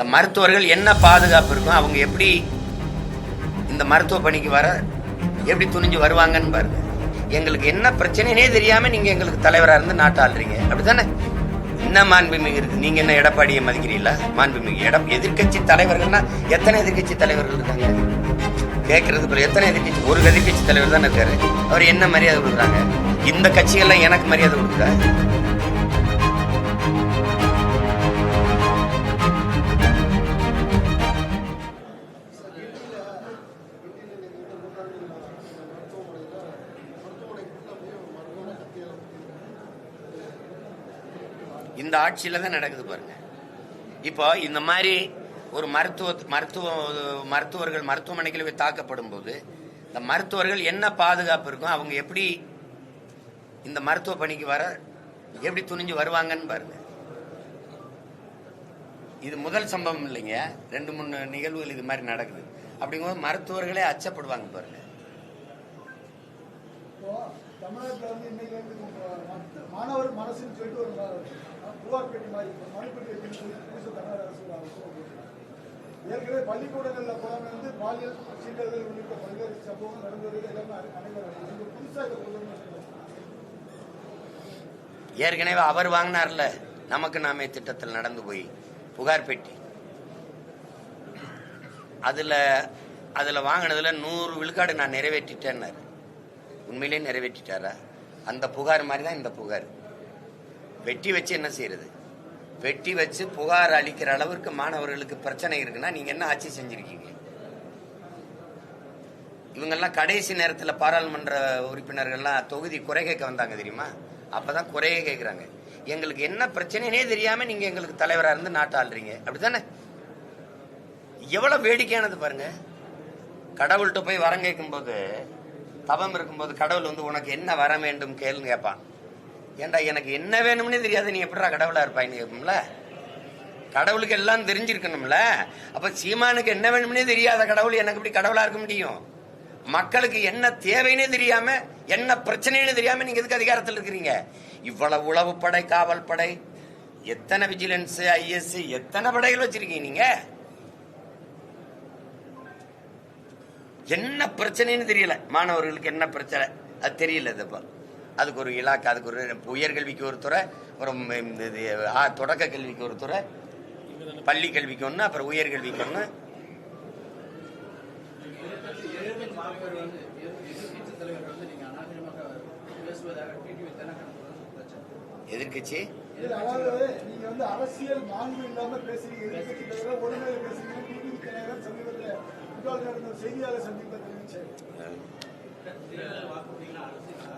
இந்த மருத்துவர்கள் என்ன பாதுகாப்பு இருக்கும் அவங்க எப்படி இந்த மருத்துவ பணிக்கு வர எப்படி துணிஞ்சு வருவாங்கன்னு பாருங்க. எங்களுக்கு என்ன பிரச்சனைனே தெரியாம நீங்க எங்களுக்கு தலைவரா இருந்து நாட்டாளுறீங்க அப்படித்தானே? என்ன மாண்புமிகு இருக்கு? நீங்க என்ன எடப்பாடியை மதிக்கிறீங்களா? மாண்புமிகு எட எதிர்க்கட்சி தலைவர்கள்னா எத்தனை எதிர்க்கட்சி தலைவர்கள் இருக்காங்க? கேட்கறது போல எத்தனை எதிர்க்கட்சி? ஒரு எதிர்கட்சி தலைவர் தானே இருக்காரு. அவர் என்ன மரியாதை கொடுக்குறாங்க? இந்த கட்சிகள்லாம் எனக்கு மரியாதை கொடுக்குறா இந்த ஆட்சியில தான் நடக்குது பாருங்க. இப்போ இந்த மாதிரி ஒரு மருத்துவ மருத்துவ மருத்துவர்கள் மருத்துவமனைகளில் போய் தாக்கப்படும் போது இந்த மருத்துவர்கள் என்ன பாதுகாப்பு இருக்கும் அவங்க எப்படி இந்த மருத்துவ பணிக்கு வர எப்படி துணிஞ்சு வருவாங்கன்னு பாருங்க. இது முதல் சம்பவம் இல்லைங்க. ரெண்டு மூணு நிகழ்வுகள் இது மாதிரி நடக்குது. அப்படிங்கும்போது மருத்துவர்களே அச்சப்படுவாங்க பாருங்க. மாணவர் மனசுன்னு சொல்லிட்டு ஒரு ம- மாதிரி ஒரு புதுசு தமிழக அரசு ஏற்கனவே பள்ளிக்கூடங்களில் புறம் வந்து பாலியல் சீண்டல்கள் உள்ளிட்ட பல்வேறு சம்பவம் நடந்து எல்லாமே அனை- அனைவரும் இது புதுசா இதை கொண்டு ஏற்கனவே அவர் வாங்கினார்ல நமக்கு நாமே திட்டத்தில் நடந்து போய் புகார் பெட்டி அதில் அதில் வாங்கினதில் நூறு விழுக்காடு நான் நிறைவேற்றிட்டேன்னாரு. உண்மையிலே நிறைவேற்றிட்டாரா? அந்த புகார் மாதிரி தான் இந்த புகார். வெட்டி வச்சு என்ன செய்யறது? வெட்டி வச்சு புகார் அளிக்கிற அளவிற்கு மாணவர்களுக்கு பிரச்சனை இருக்குன்னா நீங்க என்ன ஆட்சி செஞ்சிருக்கீங்க? இவங்கெல்லாம் கடைசி நேரத்தில் பாராளுமன்ற உறுப்பினர்கள்லாம் தொகுதி குறை கேட்க வந்தாங்க தெரியுமா? அப்பதான் குறைய கேட்குறாங்க எங்களுக்கு என்ன பிரச்சனைனே தெரியாம நீங்க எங்களுக்கு தலைவரா இருந்து நாட்டாளுறீங்க ஆள்றீங்க. அப்படித்தானே? எவ்வளவு வேடிக்கையானது பாருங்க. கடவுள்கிட்ட போய் வரம் கேட்கும்போது தவம் இருக்கும்போது கடவுள் வந்து உனக்கு என்ன வர வேண்டும் கேளுன்னு கேட்பான். ஏன்டா எனக்கு என்ன வேணும்னே தெரியாது. நீ எப்படா கடவுளா இருப்பாய் கேட்கும்ல கடவுளுக்கு எல்லாம் தெரிஞ்சிருக்கணும்ல? அப்ப சீமானுக்கு என்ன வேணும்னே தெரியாத கடவுள் எனக்கு இப்படி கடவுளா இருக்க முடியும்? மக்களுக்கு என்ன தேவைன்னே தெரியாம என்ன பிரச்சனைன்னு தெரியாம நீங்க எதுக்கு அதிகாரத்தில் இருக்கிறீங்க? இவ்வளவு உளவு படை காவல் படை எத்தனை விஜிலன்ஸ் ஐஎஸ் எத்தனை படைகள் வச்சிருக்கீங்க நீங்க? என்ன பிரச்சனைன்னு தெரியல. மாணவர்களுக்கு என்ன பிரச்சனை? அது தெரியல இதப்போ அதுக்கு ஒரு இலாக்கா அதுக்கு ஒரு உயர்கல்விக்கு ஒரு துறை அப்புறம் இந்த இது, ஆ, தொடக்க கல்விக்கு ஒரு துறை பள்ளி கல்விக்கு ஒன்று அப்புறம் உயர்கல்விக்கு ஒன்று எதிர்க்கட்சி? அரசியல் மாண்பு இல்லாம பேசுறீங்க.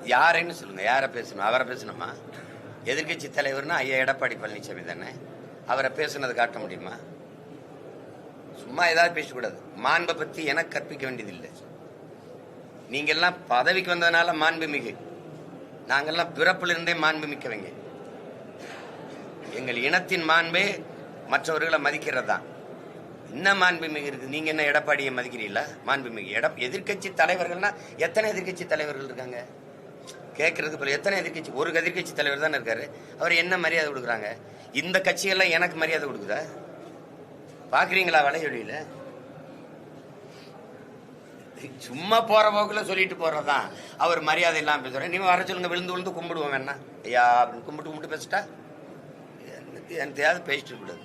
யாருன்னு சொல்லுங்க. யாரை பேசணும்? அவரை பேசணுமா? எதிர்க்கட்சி தலைவர்னா ஐயா எடப்பாடி பழனிசாமி தானே? அவரை பேசுனது காட்ட முடியுமா? சும்மா ஏதாவது பேசக்கூடாது. மாண்பை பத்தி எனக்கு கற்பிக்க வேண்டியதில்லை. நீங்கெல்லாம் பதவிக்கு வந்ததுனால மாண்புமிகு. நாங்கெல்லாம் பிறப்பிலிருந்தே மாண்பு மிக்கவங்க எங்கள் இனத்தின் மாண்பே மற்றவர்களை மதிக்கிறது? தான் என்ன மாண்புமிகு இருக்கு? நீங்க என்ன எடப்பாடியை மதிக்கிறீங்களா மாண்புமிகு. எட எதிர்க்கட்சி தலைவர்கள்னா எத்தனை எதிர்கட்சி தலைவர்கள் இருக்காங்க? கேட்கறது போல எத்தனை எதிர்க்கட்சி? ஒரு எதிர்கட்சி தலைவர் தானே இருக்காரு. அவர் என்ன மரியாதை கொடுக்குறாங்க? இந்த கட்சியெல்லாம் எனக்கு மரியாதை கொடுக்குதா? பாக்குறீங்களா வலையொலியில? சும்மா போற போக்குல சொல்லிட்டு போறதுதான். அவர் மரியாதை இல்லாம பேசுறேன் நீ வர சொல்லுங்க விழுந்து விழுந்து கும்பிடுவோம் வேணா ஐயா அப்படின்னு கும்பிட்டு கும்பிட்டு பேசிட்டா? எனக்கு எனக்கு பேசிட்டு கூடாது.